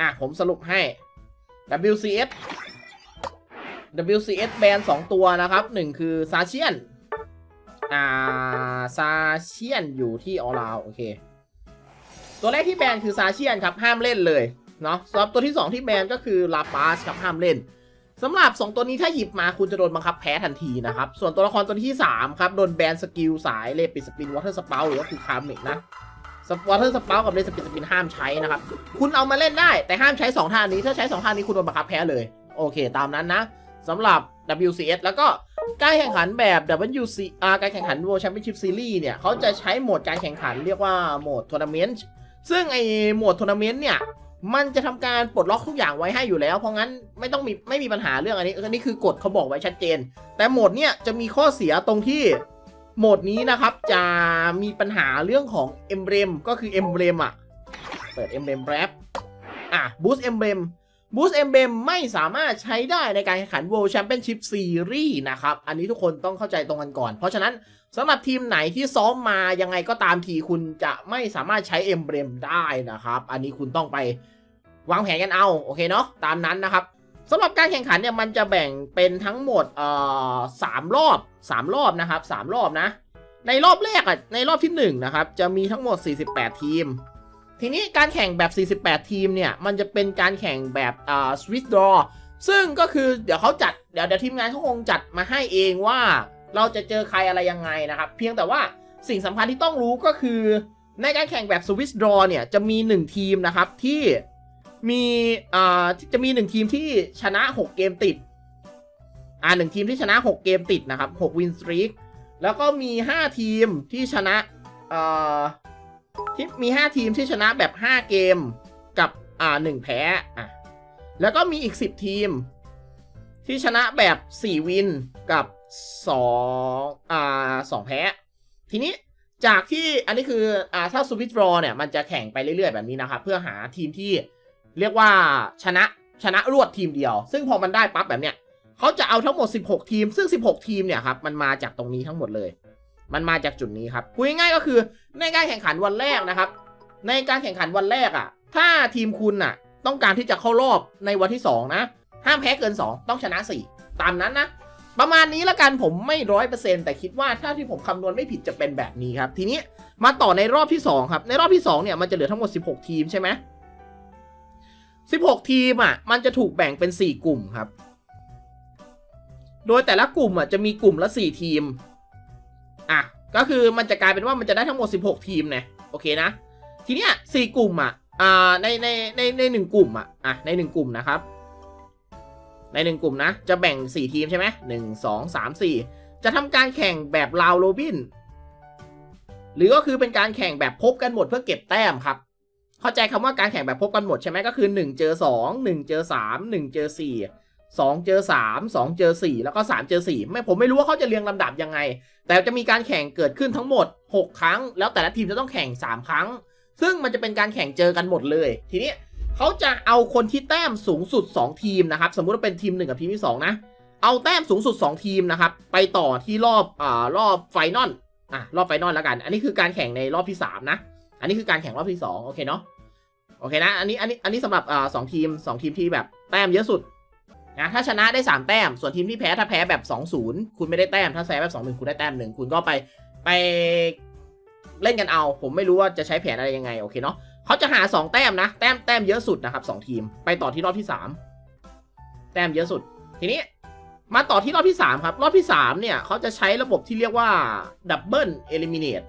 อะ ผมสรุปให้ WCS WCS แบน2ตัวนะครับ1คือซาเชียน อ่าซาเชียนอยู่ที่ออราวโอเค ตัวแรกที่แบนคือซาเชียนครับห้ามเล่นเลยเนาะสำหรับตัวที่ 2 ที่แบนก็คือลาปาสครับห้ามเล่นสำหรับ 2 ตัวนี้ถ้าหยิบมาคุณจะโดนบังคับแพ้ทันทีนะครับ ส่วนตัวละครตัวที่ 3 ครับ โดนแบนสกิลสายเลปิดสปินวอเตอร์สเปาหรือว่าคือคาเมกนะ วอเตอร์สปากับเลสปินสปินห้ามใช้นะครับ คุณเอามาเล่นได้แต่ห้ามใช้2ท่านี้ ถ้าใช้2ท่านี้คุณโดนบังคับแพ้เลย โอเค ตามนั้นนะสำหรับ WCS แล้วก็การแข่งขันแบบ WC อ่าการแข่งขัน World Championship Series เนี่ยเขาจะใช้โหมดการแข่งขันเรียกว่าโหมดทัวร์นาเมนต์ซึ่งไอโหมดทัวร์นาเมนต์เนี่ยมันจะทำการปลดล็อกทุกอย่างไว้ให้อยู่แล้ว เพราะงั้นไม่ต้องมีไม่มีปัญหาเรื่องอันนี้อันนี้คือกฎเขาบอกไว้ชัดเจน แต่โหมดเนี่ยจะมีข้อเสียตรงที่ โหมดนี้นะครับจะมีปัญหาเรื่องของเอ็มเบรมก็คือเอ็มเบรมอะ เปิดเอ็มเบรมแป๊บอะบูสเอ็มเบรมบูสเอ็มเบรมไม่สามารถใช้ได้ในการแข่งขัน World Championship Series นะครับ อันนี้ทุกคนต้องเข้าใจตรงกันก่อน เพราะฉะนั้นสำหรับทีมไหนที่ซ้อมมายังไงก็ตามทีคุณจะไม่สามารถใช้เอ็มเบรมได้นะครับ อันนี้คุณต้องไปวางแผนกันเอา โอเคเนาะตามนั้นนะครับ สำหรับการแข่งขันเนี่ยมันจะแบ่งเป็นทั้งหมดเอ่อสามรอบสามรอบนะครับสามรอบนะ ในรอบแรกอะในรอบที่หนึ่งนะครับจะมีทั้งหมด 48 ทีม ทีนี้การแข่งแบบ 48 ทีมเนี่ยมันจะเป็นการแข่งแบบอ่า Swiss draw ซึ่งก็คือเดี๋ยวเขาจัดเดี๋ยวเดี๋ยวทีมงานเขาคงจัดมาให้เองว่า เราจะเจอใครอะไรยังไงนะครับ เพียงแต่ว่าสิ่งสำคัญที่ต้องรู้ก็คือ ในการแข่งแบบ Swiss draw เนี่ยจะมี 1 ทีมนะครับที่ มีอ่าจะมีหนึ่งทีมที่ชนะ6เกมติด อ่าหนึ่งทีมที่ชนะ6เกมติดนะครับ6วินสตรีกแล้วก็มี5ทีมที่ชนะอ่าที่มี5ทีมที่ชนะแบบ5เกมกับอ่า1แพ้อะแล้วก็มีอีก10ทีม ที่ชนะแบบ4วินกับ2อ่า2แพ้ ทีนี้จากที่อันนี้คืออ่าถ้าสวิตรอเนี่ย มันจะแข่งไปเรื่อยๆแบบนี้นะครับ เพื่อหาทีมที่ เรียกว่าชนะชนะรวดทีมเดียว ซึ่งพอมันได้ปั๊บแบบเนี้ยเขาจะเอาทั้งหมด 16 ทีม ซึ่ง 16 ทีมเนี่ยครับมันมาจากตรงนี้ทั้งหมดเลย มันมาจากจุดนี้ครับพูดง่ายก็คือในการแข่งขันวันแรกนะครับ ในการแข่งขันวันแรกอะ่ะ ถ้าทีมคุณอะ ต้องการที่จะเข้ารอบในวันที่ 2 นะ ห้ามแพ้เกิน 2 ต้องชนะ 4 ตามนั้นนะประมาณนี้ละกันผมไม่ร้อยเปอร์เซ็นแต่คิดว่าถ้าที่ผมคำนวณไม่ผิดจะเป็นแบบนี้ครับ ทีนี้มาต่อในรอบที่ 2 ครับ ในรอบที่ 2 เนี่ยมันจะเหลือทั้งหมด 16 ทีมใช่ไหม 16 ทีมอะ มันจะถูกแบ่งเป็น 4 กลุ่มครับ โดยแต่ละกลุ่มอะจะมีกลุ่มละ 4 ทีม อะ ก็คือมันจะกลายเป็นว่ามันจะได้ทั้งหมด 16 ทีมนะโอเคนะ ทีเนี้ย4กลุ่มอะ อ่า ใน ใน ใน ในหนึ่งกลุ่มอะ อะ ในหนึ่งกลุ่มนะครับ ในหนึ่งกลุ่มนะ จะแบ่ง4ทีมใช่ไหมหนึ่งสองสามสี่ จะทำการแข่งแบบราวโรบิน หรือก็คือเป็นการแข่งแบบพบกันหมดเพื่อเก็บแต้มครับ เข้าใจคำว่าการแข่งแบบพบกันหมดใช่ไหมก็คือ 1 เจอ 2 1 เจอ 3 1 เจอ 4 2 เจอ 3 2 เจอ 4 แล้วก็ 3 เจอ 4 ไม่ผมไม่รู้ว่าเขาจะเรียงลำดับยังไง แต่จะมีการแข่งเกิดขึ้นทั้งหมด 6 ครั้ง แล้วแต่ละทีมจะต้องแข่ง 3 ครั้ง ซึ่งมันจะเป็นการแข่งเจอกันหมดเลย ทีนี้เขาจะเอาคนที่แต้มสูงสุด 2 ทีมนะครับ สมมุติว่าเป็นทีม 1 กับทีมที่ 2 นะ เอาแต้มสูงสุด 2 ทีมนะครับ ไปต่อที่รอบอ่ารอบไฟนอลอะรอบไฟนอลแล้วกัน อันนี้คือการแข่งในรอบที่ 3 นะ อันนี้คือการแข่งรอบที่ 2 โอเคเนาะ โอเคนะ อันนี้อันนี้อันนี้สำหรับอ่าสองทีมสองทีมที่แบบแต้มเยอะสุดนะถ้าชนะได้ 3 แต้ม ส่วนทีมที่แพ้ถ้าแพ้แบบ 2-0 คุณไม่ได้แต้ม ถ้าแพ้แบบ 2-1 คุณได้แต้มหนึ่งคุณก็ไปไปเล่นกันเอา ผมไม่รู้ว่าจะใช้แผนอะไรยังไง โอเคเนาะเขาจะหา 2 แต้มนะ แต้มแต้มเยอะสุดนะครับ2ทีม ไปต่อที่รอบที่ 3 แต้มเยอะสุด ทีนี้มาต่อที่รอบที่ 3 ครับ รอบที่ 3 เนี่ยเขาจะใช้ระบบที่เรียกว่าดับเบิลเอลิมิเนต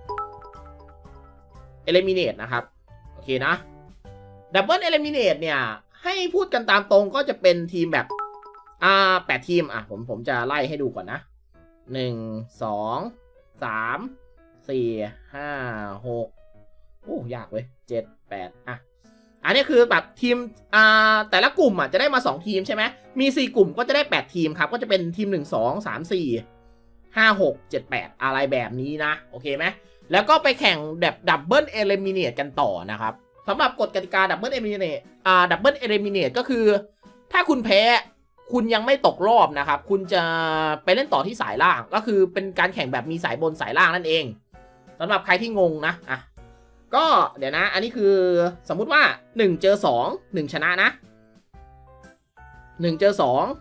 เอลิมิเนตนะครับ โอเคนะ ดับเบิลเอลิมิเนตเนี่ย ให้พูดกันตามตรงก็จะเป็นทีมแบบ อ่าแปดทีม อะ ผมผมจะไล่ให้ดูก่อนนะหนึ่งสองสามสี่ห้าหกโอ้ยากเว้ยเจ็ดแปดอะ อันนี้คือแบบทีมอ่าแต่ละกลุ่มอะจะได้มาสองทีมใช่ไหมมีสี่กลุ่มก็จะได้แปดทีมครับ ก็จะเป็นทีมหนึ่งสองสามสี่ห้าหกเจ็ดแปดอะไรแบบนี้นะ โอเคไหมแล้วก็ไปแข่งแบบดับเบิลเอลิมิเนตกันต่อนะครับ สำหรับกฎกติกาดับเบิลเอลิมิเนตอ่าดับเบิลเอลิมิเนตก็คือ ถ้าคุณแพ้คุณยังไม่ตกรอบนะครับ คุณจะไปเล่นต่อที่สายล่างก็คือเป็นการแข่งแบบมีสายบนสายล่างนั่นเองสำหรับใครที่งงนะอะก็เดี๋ยวนะ อันนี้คือสมมุติว่า 1 เจอ 2 1 ชนะนะ 1 เจอ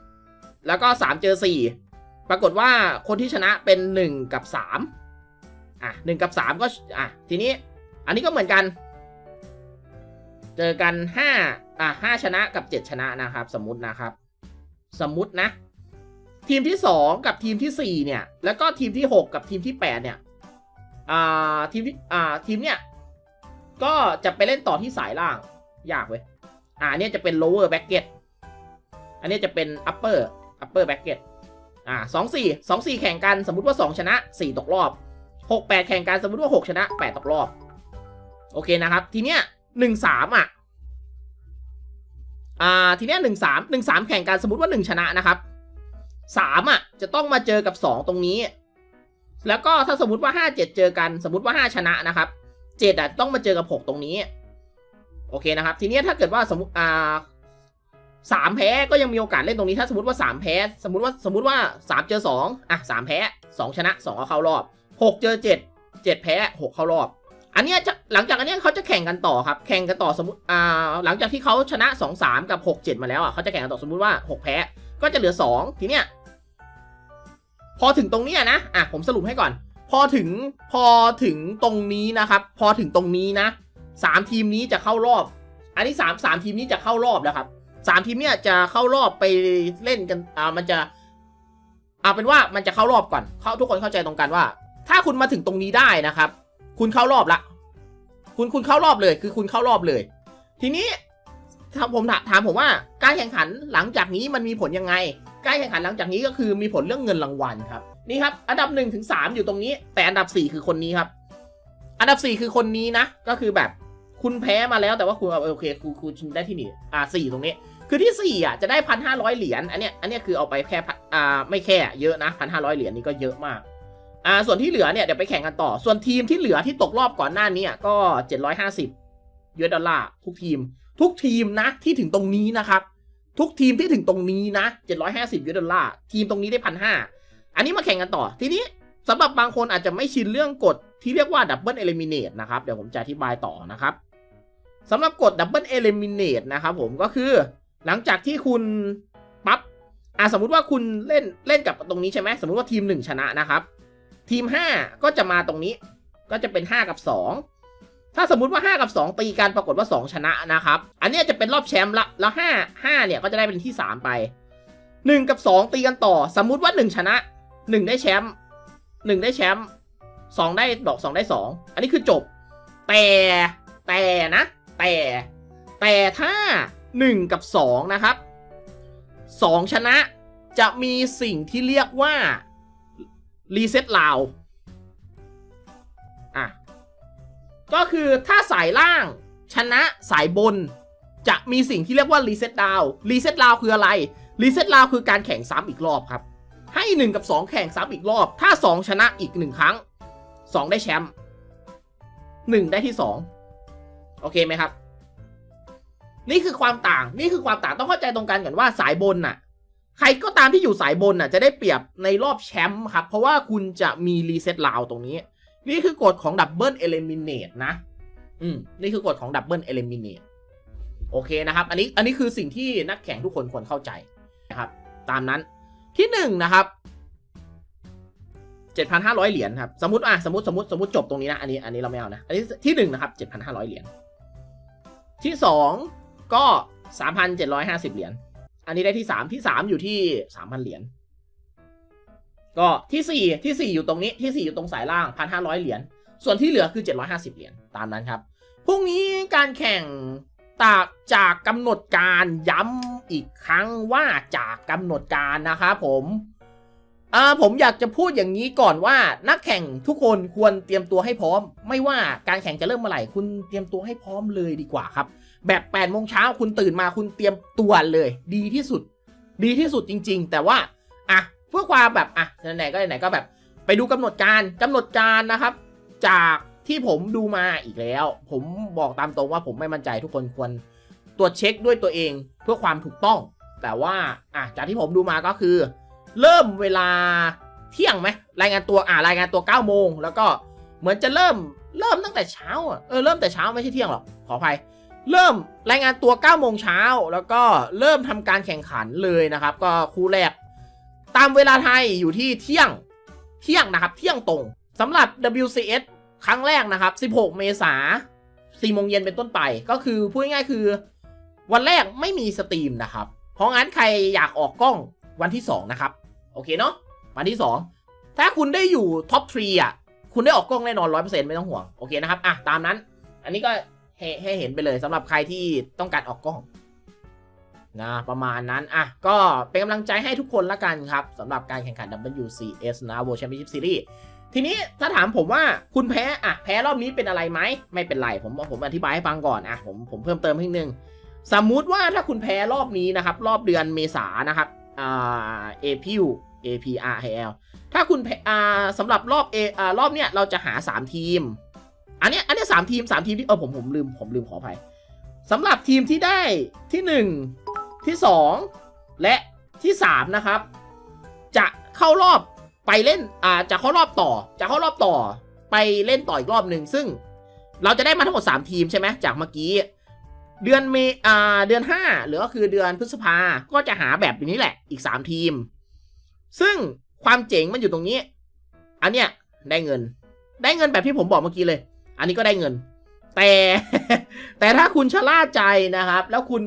2 แล้วก็ 3 เจอ 4 ปรากฏว่าคนที่ชนะเป็น 1 กับ 3 อะ1กับ 3 ก็อะทีนี้อันนี้ก็เหมือนกัน เจอกัน5อะ5ชนะกับ7ชนะนะครับ สมมตินะครับ สมมตินะ ทีมที่2กับทีมที่4เนี่ย แล้วก็ทีมที่6กับทีมที่8เนี่ยอ่าทีมที่อ่าทีมเนี่ยก็จะไปเล่นต่อที่สายล่าง ยากเว้ยอ่าเนี้ยจะเป็น lower bracket อันนี้จะเป็น upper upper bracket อ่าสองสี่สองสี่แข่งกันสมมติว่า2ชนะ4ตกรอบ6 8แปดแข่งกันสมมติว่า6ชนะ8ตกรอบ โอเคนะครับ ทีเนี้ย หนึ่งสามอะ อ่า ทีเนี้ยหนึ่งสามหนึ่งสามแข่งกันสมมติว่าหนึ่งชนะนะครับสามอะ จะต้องมาเจอกับสองตรงนี้ แล้วก็ถ้าสมมติว่าห้าเจ็ดเจอกัน สมมติว่าห้าชนะนะครับเจ็ดอะต้องมาเจอกับหกตรงนี้ โอเคนะครับ ทีเนี้ยถ้าเกิดว่าสมมติอ่าสามแพ้ก็ยังมีโอกาสเล่นตรงนี้ ถ้าสมมติว่าสามแพ้ สมมติว่าสมมติว่าสามเจอสองอะสามแพ้สองชนะสองเอาเข้ารอบหกเจอเจ็ดเจ็ดแพ้หกเข้ารอบ อันเนี้ยจะหลังจากอันเนี้ยเขาจะแข่งกันต่อครับ แข่งกันต่อสมมติอ่าหลังจากที่เขาชนะ 2 3 กับ 6 7 มาแล้วอะเขาจะแข่งกันต่อสมมุติว่า 6 แพ้ ก็จะเหลือ 2 ทีเนี้ยพอถึงตรงเนี้ยนะอะผมสรุปให้ก่อน พอถึงพอถึงตรงนี้นะครับ พอถึงตรงนี้นะสามทีมนี้จะเข้ารอบ อันนี้สามสามทีมนี้จะเข้ารอบแล้วครับสามทีมเนี้ยจะเข้ารอบไปเล่นกันอ่ามันจะเอาเป็นว่ามันจะเข้ารอบก่อน เข้าทุกคนเข้าใจตรงกันว่า ถ้าคุณมาถึงตรงนี้ได้นะครับ คุณเข้ารอบละ คุณคุณเข้ารอบเลย คือคุณเข้ารอบเลย ทีนี้ถ้าผมถามผมว่าการแข่งขันหลังจากนี้มันมีผลยังไง การแข่งขันหลังจากนี้ก็คือมีผลเรื่องเงินรางวัลครับ นี่ครับ อันดับ1นถึงสอยู่ตรงนี้ แต่อันดับ 4 คือคนนี้ครับ อันดับ 4 คือคนนี้นะ ก็คือแบบคุณแพ้มาแล้วแต่ว่าคุณโอเคคุณคุณได้ที่นี่อ่าสี่ตรงนี้ คือที่4อะจะได้พันห้าร้อยเหรียญอันเนี้ยอันเนี้ยคือเอาไปแค่พันอ่าไม่แค่เยอะนะพันห้าร้อยเหรียญนี่ก็เยอะมาก อ่าส่วนที่เหลือเนี่ยเดี๋ยวไปแข่งกันต่อ ส่วนทีมที่เหลือที่ตกรอบก่อนหน้านี้ก็ 750ยูเอสดอลลาร์ทุกทีม ทุกทีมนะที่ถึงตรงนี้นะครับ ทุกทีมที่ถึงตรงนี้นะ 750ยูเอสดอลลาร์ทีมตรงนี้ได้พันห้าอันนี้มาแข่งกันต่อทีนี้สำหรับบางคนอาจจะไม่ชินเรื่องกฎที่เรียกว่าดับเบิลเอลิมิเนตนะครับเดี๋ยวผมจะอธิบายต่อนะครับสำหรับกฎดับเบิลเอลิมิเนตนะครับผมก็คือ หลังจากที่คุณปั๊บอ่าสมมุติว่าคุณเล่นเล่นกับตรงนี้ใช่ไหมสมมุติว่าทีมหนึ่งชนะนะครับ ทีม 5 ก็จะมาตรงนี้ ก็จะเป็น 5 กับ 2 ถ้าสมมุติว่า 5 กับ 2 ตีกันปรากฏว่า 2 ชนะนะครับ อันนี้จะเป็นรอบแชมป์ละแล้ว5 5เนี่ยก็จะได้เป็นที่ 3 ไป 1 กับ 2 ตีกันต่อ สมมุติว่า 1 ชนะ 1 ได้แชมป์1ได้แชมป์2ได้ดอก 2 ได้ 2 อันนี้คือจบ แต่แต่นะ แต่ แต่ถ้า 1 กับ 2 นะครับ 2 ชนะจะมีสิ่งที่เรียกว่า รีเซ็ตลาวอะก็คือถ้าสายล่างชนะสายบน จะมีสิ่งที่เรียกว่ารีเซ็ตดาวรีเซ็ตลาวคืออะไรรีเซ็ตลาวคือการแข่งซ้ำอีกรอบครับ ให้ 1 กับ 2 แข่งซ้ำอีกรอบ ถ้า 2 ชนะอีก 1 ครั้ง 2 ได้แชมป์1ได้ที่ 2 โอเคไหมครับ นี่คือความต่างนี่คือความต่างต้องเข้าใจตรงกันก่อนว่าสายบนน่ะ ใครก็ตามที่อยู่สายบนน่ะจะได้เปรียบในรอบแชมป์ครับ เพราะว่าคุณจะมีรีเซ็ตลาวตรงนี้ นี่คือกฎของดับเบิลเอลิมิเนตนะ อืม นี่คือกฎของดับเบิลเอลิมิเนตโอเคนะครับ อันนี้อันนี้คือสิ่งที่นักแข่งทุกคนควรเข้าใจนะครับ ตามนั้นที่หนึ่งนะครับเจ็ดพันห้าร้อยเหรียญครับ สมมติอะสมมติสมมติสมมติจบตรงนี้นะ อันนี้อันนี้เราไม่เอานะ อันนี้ที่หนึ่งนะครับเจ็ดพันห้าร้อยเหรียญที่สองก็สามพันเจ็ดร้อยห้าสิบเหรียญ อันนี้ได้ที่สามที่สามอยู่ที่สามพันเหรียญก็ที่สี่ที่สี่อยู่ตรงนี้ที่สี่อยู่ตรงสายล่างพันห้าร้อยเหรียญส่วนที่เหลือคือเจ็ดร้อยห้าสิบเหรียญตามนั้นครับพรุ่งนี้การแข่งตากจากกำหนดการย้ำอีกครั้งว่าจากกำหนดการนะครับผมอ่าผมอยากจะพูดอย่างนี้ก่อนว่านักแข่งทุกคนควรเตรียมตัวให้พร้อม ไม่ว่าการแข่งจะเริ่มเมื่อไหร่คุณเตรียมตัวให้พร้อมเลยดีกว่าครับ แบบ8ปดโมงเช้าคุณตื่นมาคุณเตรียมตัวเลย ดีที่สุด ดีที่สุดจริง ๆ แต่ว่าอะเพื่อความแบบอะไหนๆก็ไหนก็แบบ ไปดูกำหนดการกำหนดการนะครับ จากที่ผมดูมาอีกแล้ว ผมบอกตามตรงว่าผมไม่มั่นใจทุกคนควรตรวจเช็คด้วยตัวเองเพื่อความถูกต้อง แต่ว่าอะจากที่ผมดูมาก็คือ เริ่มเวลาเที่ยงไหมรายงานตัวอ่ารายงานตัว9โมงแล้วก็เหมือนจะเริ่มเริ่มตั้งแต่เช้าอะเออเริ่มแต่เช้าไม่ใช่เที่ยงหรอกขออภัย เริ่มรายงานตัว9โมงเช้าแล้วก็เริ่มทำการแข่งขันเลยนะครับ ก็คู่แรก ตามเวลาไทยอยู่ที่เที่ยงเที่ยงนะครับ เที่ยงตรงสำหรับ WCS ครั้งแรกนะครับ 16 เมษา4โมงเย็นเป็นต้นไป ก็คือพูดง่ายๆคือ วันแรกไม่มีสตรีมนะครับ เพราะงั้นใครอยากออกกล้องวันที่ 2 นะครับ โอเคเนาะวันที่ 2 ถ้าคุณได้อยู่ท็อปทรีอะคุณได้ออกกล้องแน่นอน 100%ไม่ต้องห่วง โอเคนะครับ อะ ตามนั้น อันนี้ก็ ให้ให้เห็นไปเลยสำหรับใครที่ต้องการออกกล้องนะประมาณนั้นอะก็เป็นกำลังใจให้ทุกคนละกันครับสำหรับการแข่งขัน WCS นะ World Championship Series ทีนี้ถ้าถามผมว่าคุณแพ้อะแพ้รอบนี้เป็นอะไรไหมไม่เป็นไรผมผมอธิบายให้ฟังก่อนอะผมผมเพิ่มเติมให้นิดนึงสมมุติว่าถ้าคุณแพ้รอบนี้นะครับ รอบเดือนเมษานะครับอ่า April APRL ถ้าคุณแพ้อ่าสำหรับรอบ A อ่ารอบเนี้ยเราจะหา 3 ทีม อันเนี้ยอันเนี้ยสามทีมสามทีมที่เออผมผมลืมผมลืมขออภัยสำหรับทีมที่ได้ที่หนึ่งที่สองและที่สามนะครับ จะเข้ารอบไปเล่นอ่าจะเข้ารอบต่อ จะเข้ารอบต่อไปเล่นต่ออีกรอบหนึ่งซึ่งเราจะได้มาทั้งหมด 3 ทีมใช่ไหมจากเมื่อกี้ เดือนเมอ่าเดือน 5 หรือก็คือเดือนพฤษภาก็จะหาแบบนี้แหละอีก 3 ทีม ซึ่งความเจ๋งมันอยู่ตรงนี้ อันเนี้ยได้เงิน ได้เงินแบบที่ผมบอกเมื่อกี้เลย อันนี้ก็ได้เงิน แต่แต่ถ้าคุณชะล่าใจนะครับ แล้วคุณ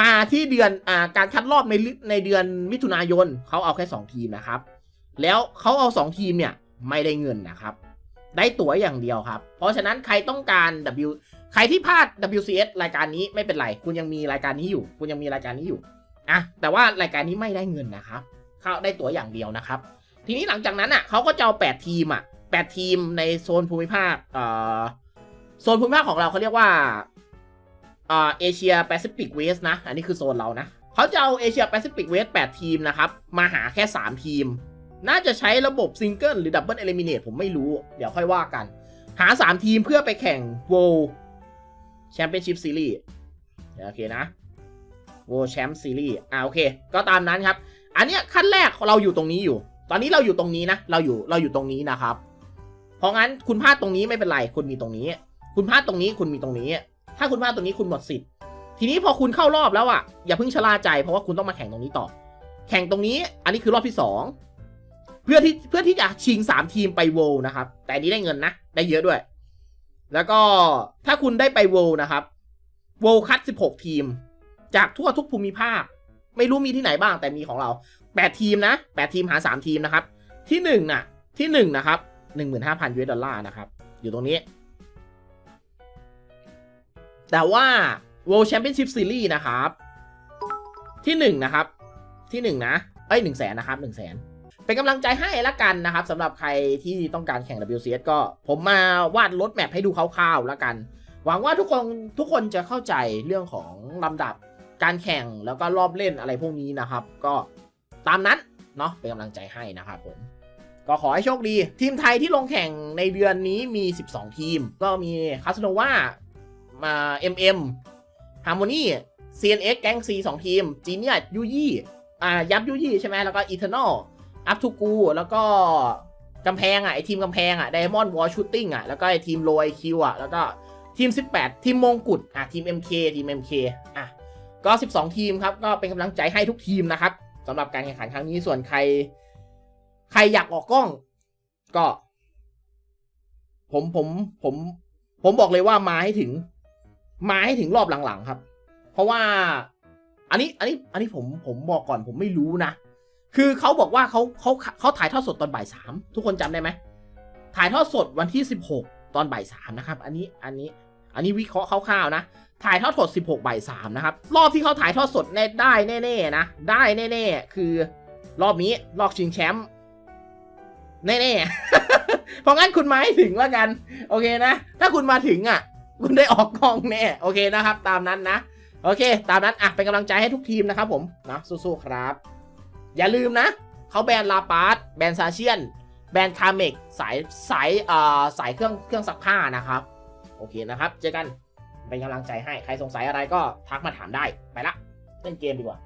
มาที่เดือนอ่าการคัดรอบในในเดือนมิถุนายนเขาเอาแค่ 2 ทีมนะครับ แล้วเขาเอา 2 ทีมเนี่ยไม่ได้เงินนะครับ ได้ตั๋วอย่างเดียวครับ เพราะฉะนั้นใครต้องการ W ใครที่พลาด WCS รายการนี้ไม่เป็นไร คุณยังมีรายการนี้อยู่ คุณยังมีรายการนี้อยู่อะแต่ว่ารายการนี้ไม่ได้เงินนะครับเขาได้ตั๋วอย่างเดียวนะครับ ทีนี้หลังจากนั้นอะเขาก็จะเอา8ทีมอะ 8ทีมในโซนภูมิภาคเอ่อโซนภูมิภาคของเราเขาเรียกว่าเอ่อเอเชียแปซิฟิกเวสนะ อันนี้คือโซนเรานะเขาจะเอาเอเชียแปซิฟิกเวส8ทีมนะครับ มาหาแค่ 3 ทีม น่าจะใช้ระบบซิงเกิลหรือดับเบิลเอลิมิเนตผมไม่รู้ เดี๋ยวค่อยว่ากัน หา 3 ทีมเพื่อไปแข่ง World Championship Series โอเคนะ World Champ Series อ่าโอเค ก็ตามนั้นครับ อันเนี้ยขั้นแรกเราอยู่ตรงนี้อยู่ ตอนนี้เราอยู่ตรงนี้นะ เราอยู่เราอยู่ตรงนี้นะครับ ราะงั้นคุณพลาดตรงนี้ไม่เป็นไรคุณมีตรงนี้ คุณพลาดตรงนี้คุณมีตรงนี้ ถ้าคุณพลาดตรงนี้คุณหมดสิทธิ์ ทีนี้พอคุณเข้ารอบแล้วอะอย่าเพิ่งชะล่าใจเพราะว่าคุณต้องมาแข่งตรงนี้ต่อ แข่งตรงนี้อันนี้คือรอบที่สองเพื่อที่เพื่อที่จะชิงสามทีมไปโวลนะครับ แต่นี้ได้เงินนะ ได้เยอะด้วย แล้วก็ถ้าคุณได้ไปโวลนะครับโวลคัดสิบหกทีม จากทั่วทุกภูมิภาค ไม่รู้มีที่ไหนบ้างแต่มีของเราแปดทีมนะแปดทีมหาสามทีมนะครับ ที่หนึ่งน่ะ ที่หนึ่งนะครับ หนึ่งหมื่นห้าพันยูเอสดอลลาร์นะครับ อยู่ตรงนี้ แต่ว่า World Championship Series นะครับ ที่หนึ่งนะครับ ที่หนึ่งนะเอ้ยหนึ่งแสนนะครับหนึ่งแสนเป็นกำลังใจให้ละกันนะครับสำหรับใครที่ต้องการแข่ง WCS ก็ผมมาวาดรถแมพให้ดูคร่าวๆละกัน หวังว่าทุกคนทุกคนจะเข้าใจเรื่องของลำดับการแข่งแล้วก็รอบเล่นอะไรพวกนี้นะครับ ก็ตามนั้นเนาะเป็นกำลังใจให้นะครับผม ก็ขอให้โชคดี ทีมไทยที่ลงแข่งในเดือนนี้มี 12 ทีม ก็มีคาสโนวามา MM Harmony CNX แก๊ง C 2ทีม จีเนียยูยี่อ่ายับยูยี่ใช่ไหมแล้วก็ Eternal อัพทูกู แล้วก็กำแพงอะ ไอทีมกำแพงอะ Diamond War Shooting อะ แล้วก็ไอทีมโรยคิวอะ แล้วก็ทีม 18 ทีมมงกุฎอะ ทีม MK ทีม MK อะ ก็ 12 ทีมครับ ก็เป็นกำลังใจให้ทุกทีมนะครับสำหรับการแข่งขันครั้งนี้ส่วนใคร ใครอยากออกกล้อง ก็ ผมผมผม ผมบอกเลยว่ามาให้ถึง มาให้ถึงรอบหลังๆครับ เพราะว่า อันนี้ อันนี้ อันนี้ผมผมบอกก่อนผมไม่รู้นะคือเขาบอกว่าเขาเขาเขาถ่ายทอดสดตอนบ่ายสามทุกคนจำได้ไหมถ่ายทอดสดวันที่สิบหกตอนบ่ายสามนะครับ อันนี้อันนี้ อันนี้วิเคราะห์คร่าวๆนะ ถ่ายทอดสดสิบหกบ่ายสามนะครับ รอบที่เขาถ่ายทอดสดได้แน่ๆนะ ได้แน่ๆ คือรอบนี้รอบชิงแชมป์ แน่ๆ เพราะงั้นคุณมาให้ถึงแล้วกัน โอเคนะ ถ้าคุณมาถึงอะ คุณได้ออกกองแน่ โอเคนะครับ ตามนั้นนะ โอเค ตามนั้นอะเป็นกำลังใจให้ทุกทีมนะครับผม นะสู้ๆครับ อย่าลืมนะ เขาแบนลาปาร์ตแบนซาเชียน แบนคาเมกสายสายเอ่อสายเครื่องเครื่องซักผ้านะครับ โอเคนะครับ เจอกัน เป็นกำลังใจให้ ใครสงสัยอะไรก็ทักมาถามได้ ไปละ เล่นเกมดีกว่า